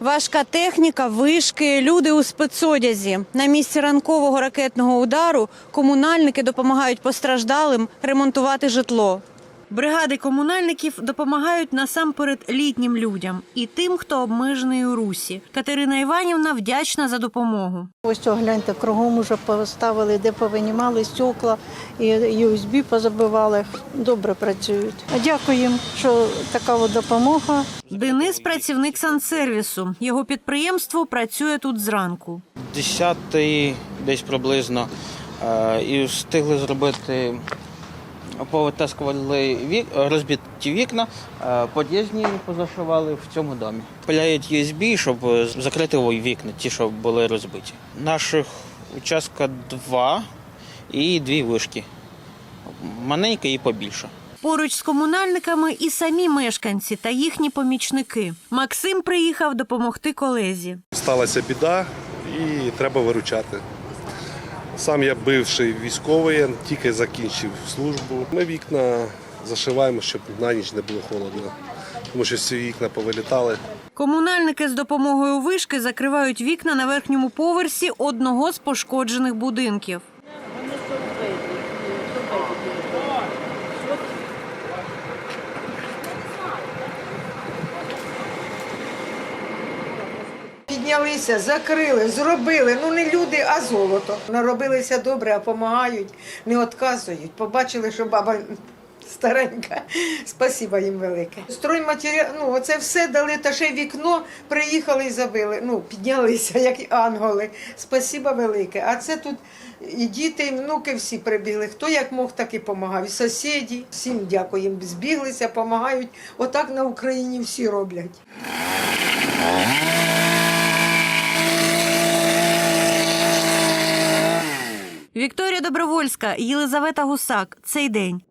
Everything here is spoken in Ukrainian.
Важка техніка, вишки, люди у спецодязі. На місці ранкового ракетного удару комунальники допомагають постраждалим ремонтувати житло. Бригади комунальників допомагають насамперед літнім людям і тим, хто обмежений у русі. Катерина Іванівна вдячна за допомогу. Ось цього гляньте, кругом уже поставили, де повинімали стекла і USB позабивали. Добре працюють. Дякую їм, що така от допомога. Денис працівник сансервісу. Його підприємство працює тут зранку. 10 десь приблизно. Е, І встигли зробити, повитаскували вік, розбиті вікна, е, під'їзні позашивали в цьому домі. Пиляють USB, щоб е, закрити вікна, ті, що були розбиті. Наших участка два і дві вишки. Маленька і побільше. Поруч з комунальниками і самі мешканці та їхні помічники. Максим приїхав допомогти колезі. Сталася біда і треба виручати. Сам я бивший військовий, тільки закінчив службу. Ми вікна зашиваємо, щоб на ніч не було холодно, тому що всі вікна повилітали. Комунальники з допомогою вишки закривають вікна на верхньому поверсі одного з пошкоджених будинків. Піднялися, закрили, зробили. Ну не люди, а золото. Наробилися добре, а допомагають, не відказують. Побачили, що баба старенька. Спасіба їм велике. Стройматеріал, ну оце все дали, та ще вікно приїхали і забили. Ну, піднялися, як і ангели. Спасіба велике. А це тут і діти, і внуки всі прибігли. Хто як мог, так і допомагав. І сусіді. Всім дякую. їм Збіглися, допомагають. Отак на Україні всі роблять. Вікторія Добровольська, Єлизавета Гусак. Цей день.